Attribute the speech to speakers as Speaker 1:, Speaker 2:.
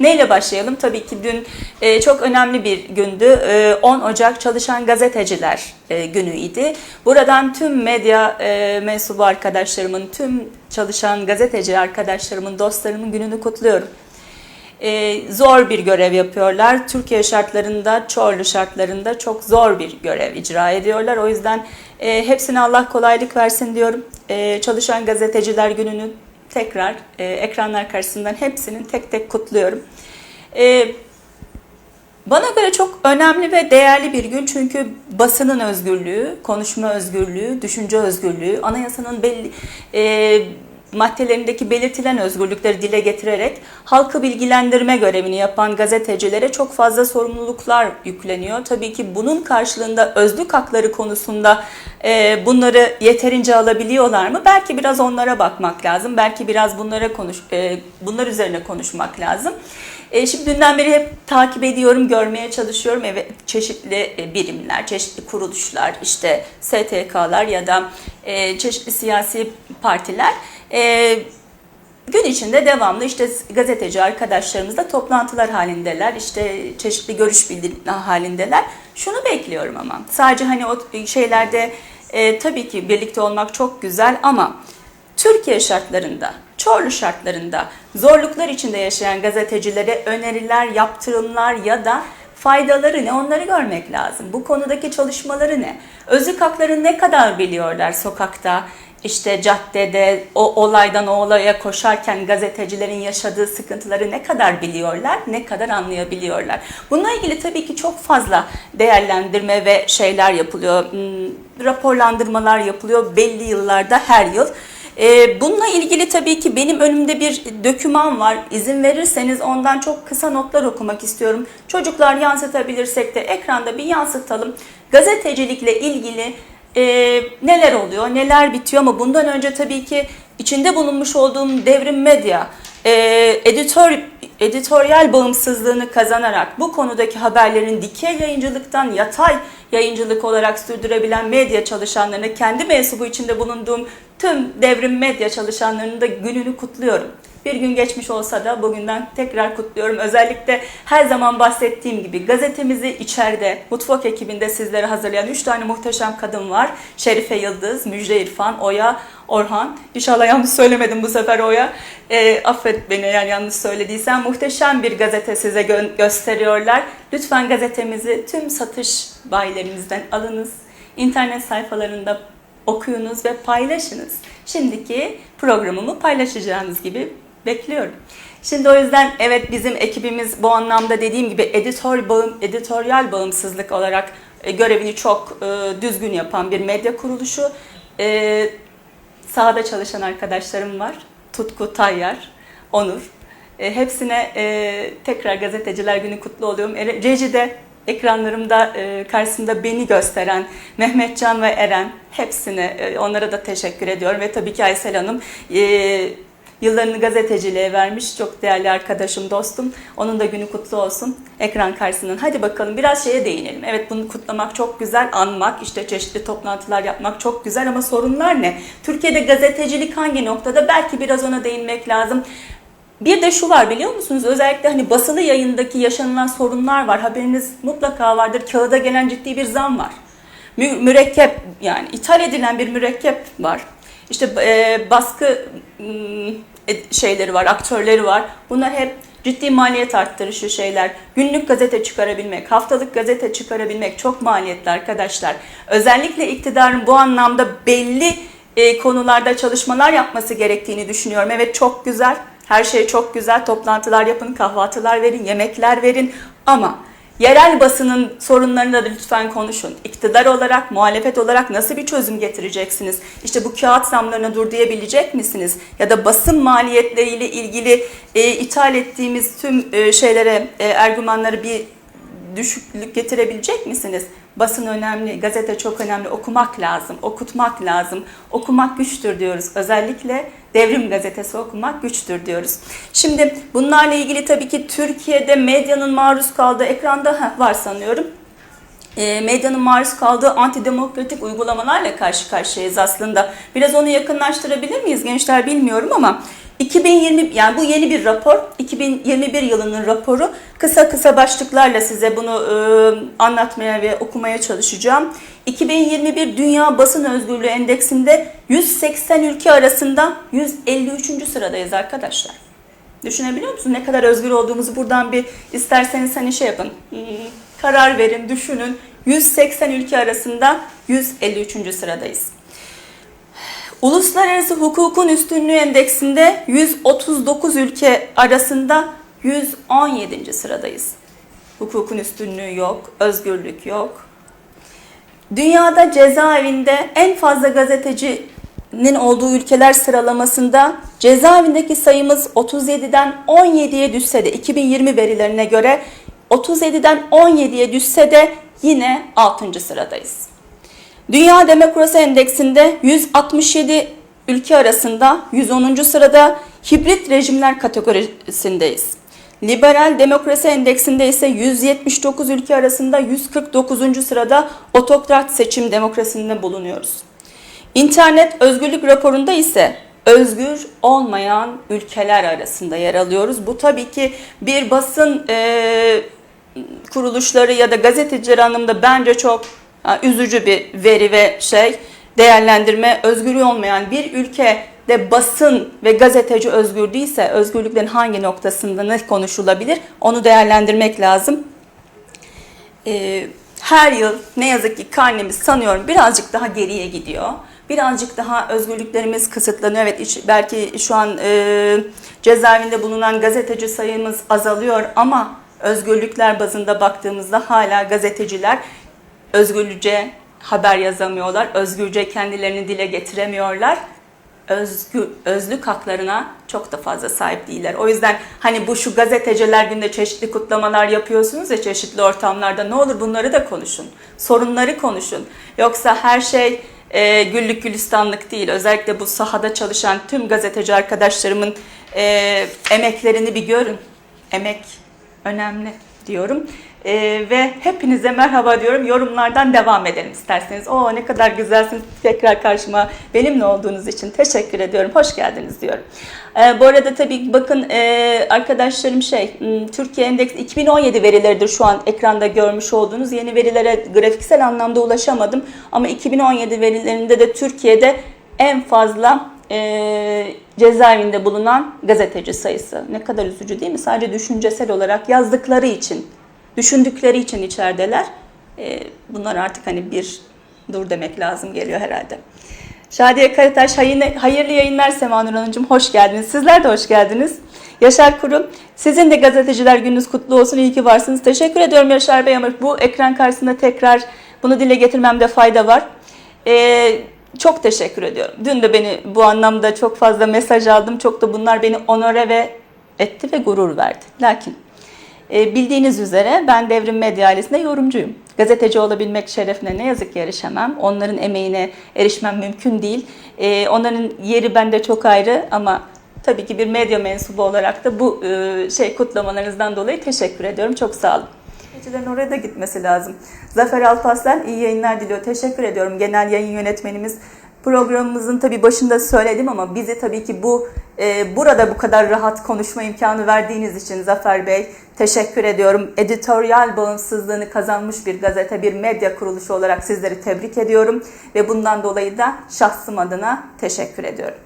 Speaker 1: Neyle başlayalım? Tabii ki dün e, çok önemli bir gündü. E, 10 Ocak Çalışan Gazeteciler e, günüydü. Buradan tüm medya e, mensubu arkadaşlarımın, tüm çalışan gazeteci arkadaşlarımın, dostlarımın gününü kutluyorum. E, zor bir görev yapıyorlar. Türkiye şartlarında, Çorlu şartlarında çok zor bir görev icra ediyorlar. O yüzden e, hepsine Allah kolaylık versin diyorum. E, çalışan gazeteciler gününü tekrar e, ekranlar karşısından hepsinin tek tek kutluyorum. E, bana göre çok önemli ve değerli bir gün çünkü basının özgürlüğü, konuşma özgürlüğü, düşünce özgürlüğü, anayasanın belli e, maddelerindeki belirtilen özgürlükleri dile getirerek halkı bilgilendirme görevini yapan gazetecilere çok fazla sorumluluklar yükleniyor. Tabii ki bunun karşılığında özlük hakları konusunda e, bunları yeterince alabiliyorlar mı? Belki biraz onlara bakmak lazım. Belki biraz bunlara konuş, e, bunlar üzerine konuşmak lazım. E, şimdi dünden beri hep takip ediyorum, görmeye çalışıyorum. Evet, çeşitli e, birimler, çeşitli kuruluşlar, işte STK'lar ya da e, çeşitli siyasi partiler e, gün içinde devamlı işte gazeteci arkadaşlarımızla toplantılar halindeler, işte çeşitli görüş bildirim halindeler. Şunu bekliyorum ama sadece hani o şeylerde e, tabii ki birlikte olmak çok güzel ama Türkiye şartlarında, Çorlu şartlarında zorluklar içinde yaşayan gazetecilere öneriler, yaptırımlar ya da faydaları ne onları görmek lazım. Bu konudaki çalışmaları ne? Özlük haklarını ne kadar biliyorlar sokakta, işte caddede o olaydan o olaya koşarken gazetecilerin yaşadığı sıkıntıları ne kadar biliyorlar, ne kadar anlayabiliyorlar. Bununla ilgili tabii ki çok fazla değerlendirme ve şeyler yapılıyor, hmm, raporlandırmalar yapılıyor belli yıllarda her yıl. Ee, bununla ilgili tabii ki benim önümde bir döküman var. İzin verirseniz ondan çok kısa notlar okumak istiyorum. Çocuklar yansıtabilirsek de ekranda bir yansıtalım. Gazetecilikle ilgili e, neler oluyor, neler bitiyor ama bundan önce tabii ki içinde bulunmuş olduğum devrim medya, e, editör, editoryal bağımsızlığını kazanarak bu konudaki haberlerin dikey yayıncılıktan yatay yayıncılık olarak sürdürebilen medya çalışanlarını kendi mensubu içinde bulunduğum tüm devrim medya çalışanlarının da gününü kutluyorum. Bir gün geçmiş olsa da bugünden tekrar kutluyorum. Özellikle her zaman bahsettiğim gibi gazetemizi içeride, mutfak ekibinde sizlere hazırlayan 3 tane muhteşem kadın var. Şerife Yıldız, Müjde İrfan, Oya, Orhan. İnşallah yanlış söylemedim bu sefer Oya. E, affet beni eğer yanlış söylediysem. Muhteşem bir gazete size gö- gösteriyorlar. Lütfen gazetemizi tüm satış bayilerimizden alınız. İnternet sayfalarında okuyunuz ve paylaşınız. Şimdiki programımı paylaşacağınız gibi bekliyorum. Şimdi o yüzden evet bizim ekibimiz bu anlamda dediğim gibi editör bağım, editoryal bağımsızlık olarak e, görevini çok e, düzgün yapan bir medya kuruluşu. E, sahada çalışan arkadaşlarım var. Tutku Tayyar, Onur. E, hepsine e, tekrar gazeteciler günü kutlu oluyorum. E, Rejide ekranlarımda e, karşısında beni gösteren Mehmetcan ve Eren hepsine e, onlara da teşekkür ediyorum ve tabii ki Aysel Hanım e, yıllarını gazeteciliğe vermiş çok değerli arkadaşım, dostum. Onun da günü kutlu olsun ekran karşısından. Hadi bakalım biraz şeye değinelim. Evet bunu kutlamak çok güzel, anmak, işte çeşitli toplantılar yapmak çok güzel ama sorunlar ne? Türkiye'de gazetecilik hangi noktada? Belki biraz ona değinmek lazım. Bir de şu var biliyor musunuz? Özellikle hani basılı yayındaki yaşanılan sorunlar var. Haberiniz mutlaka vardır. Kağıda gelen ciddi bir zam var. Mü- mürekkep yani ithal edilen bir mürekkep var. İşte e, baskı e, şeyleri var, aktörleri var. Bunlar hep ciddi maliyet arttırışı şeyler. Günlük gazete çıkarabilmek, haftalık gazete çıkarabilmek çok maliyetli arkadaşlar. Özellikle iktidarın bu anlamda belli e, konularda çalışmalar yapması gerektiğini düşünüyorum. Evet çok güzel. Her şey çok güzel. Toplantılar yapın, kahvaltılar verin, yemekler verin ama yerel basının sorunlarını da lütfen konuşun. İktidar olarak, muhalefet olarak nasıl bir çözüm getireceksiniz? İşte bu kağıt zamlarına dur diyebilecek misiniz? Ya da basın maliyetleriyle ilgili e, ithal ettiğimiz tüm e, şeylere, e, ergümanları bir düşüklük getirebilecek misiniz? Basın önemli, gazete çok önemli. Okumak lazım, okutmak lazım. Okumak güçtür diyoruz. Özellikle Devrim Gazetesi okumak güçtür diyoruz. Şimdi bunlarla ilgili tabii ki Türkiye'de medyanın maruz kaldığı ekranda var sanıyorum. E, medyanın maruz kaldığı antidemokratik uygulamalarla karşı karşıyayız aslında. Biraz onu yakınlaştırabilir miyiz gençler bilmiyorum ama 2020 yani bu yeni bir rapor. 2021 yılının raporu. Kısa kısa başlıklarla size bunu e, anlatmaya ve okumaya çalışacağım. 2021 Dünya Basın Özgürlüğü Endeksinde 180 ülke arasında 153. sıradayız arkadaşlar. Düşünebiliyor musun ne kadar özgür olduğumuzu buradan bir isterseniz hani şey yapın. hmm, Karar verin, düşünün. 180 ülke arasında 153. sıradayız. Uluslararası Hukukun Üstünlüğü Endeksinde 139 ülke arasında 117. sıradayız. Hukukun üstünlüğü yok, özgürlük yok. Dünyada cezaevinde en fazla gazetecinin olduğu ülkeler sıralamasında cezaevindeki sayımız 37'den 17'ye düşse de 2020 verilerine göre 37'den 17'ye düşse de yine 6. sıradayız. Dünya Demokrasi Endeksinde 167 ülke arasında 110. sırada hibrit rejimler kategorisindeyiz. Liberal Demokrasi Endeksinde ise 179 ülke arasında 149. sırada otokrat seçim demokrasisinde bulunuyoruz. İnternet özgürlük raporunda ise özgür olmayan ülkeler arasında yer alıyoruz. Bu tabii ki bir basın e, kuruluşları ya da gazeteciler anlamında bence çok üzücü bir veri ve şey değerlendirme özgürlüğü olmayan bir ülkede basın ve gazeteci özgür değilse özgürlüklerin hangi noktasında ne konuşulabilir onu değerlendirmek lazım. Ee, her yıl ne yazık ki karnemiz sanıyorum birazcık daha geriye gidiyor. Birazcık daha özgürlüklerimiz kısıtlanıyor. Evet belki şu an e, cezaevinde bulunan gazeteci sayımız azalıyor ama özgürlükler bazında baktığımızda hala gazeteciler özgürce haber yazamıyorlar. Özgürce kendilerini dile getiremiyorlar. Özgür, özlük haklarına çok da fazla sahip değiller. O yüzden hani bu şu gazeteciler günde çeşitli kutlamalar yapıyorsunuz ya çeşitli ortamlarda ne olur bunları da konuşun. Sorunları konuşun. Yoksa her şey e, güllük gülistanlık değil. Özellikle bu sahada çalışan tüm gazeteci arkadaşlarımın e, emeklerini bir görün. Emek önemli diyorum. Ee, ve hepinize merhaba diyorum. Yorumlardan devam edelim isterseniz. O ne kadar güzelsiniz tekrar karşıma benimle olduğunuz için teşekkür ediyorum. Hoş geldiniz diyorum. Ee, bu arada tabii bakın e, arkadaşlarım şey Türkiye Endeks 2017 verileridir şu an ekranda görmüş olduğunuz. Yeni verilere grafiksel anlamda ulaşamadım. Ama 2017 verilerinde de Türkiye'de en fazla e, cezaevinde bulunan gazeteci sayısı. Ne kadar üzücü değil mi? Sadece düşüncesel olarak yazdıkları için, düşündükleri için içerideler. E, bunlar artık hani bir dur demek lazım geliyor herhalde. Şadiye Karataş, hayırlı, yayınlar Semanur Hanımcığım. Hoş geldiniz. Sizler de hoş geldiniz. Yaşar Kurum, sizin de gazeteciler gününüz kutlu olsun. İyi ki varsınız. Teşekkür ediyorum Yaşar Bey ama bu ekran karşısında tekrar bunu dile getirmemde fayda var. Ee, çok teşekkür ediyorum. Dün de beni bu anlamda çok fazla mesaj aldım. Çok da bunlar beni onore ve etti ve gurur verdi. Lakin e, bildiğiniz üzere ben Devrim Medya ailesinde yorumcuyum. Gazeteci olabilmek şerefine ne yazık ki erişemem. Onların emeğine erişmem mümkün değil. E, onların yeri bende çok ayrı ama tabii ki bir medya mensubu olarak da bu e, şey kutlamalarınızdan dolayı teşekkür ediyorum. Çok sağ olun. Gazetecilerin oraya da gitmesi lazım. Zafer Alpaslan iyi yayınlar diliyor. Teşekkür ediyorum genel yayın yönetmenimiz. Programımızın tabii başında söyledim ama bizi tabii ki bu e, burada bu kadar rahat konuşma imkanı verdiğiniz için Zafer Bey teşekkür ediyorum. Editoryal bağımsızlığını kazanmış bir gazete, bir medya kuruluşu olarak sizleri tebrik ediyorum ve bundan dolayı da şahsım adına teşekkür ediyorum.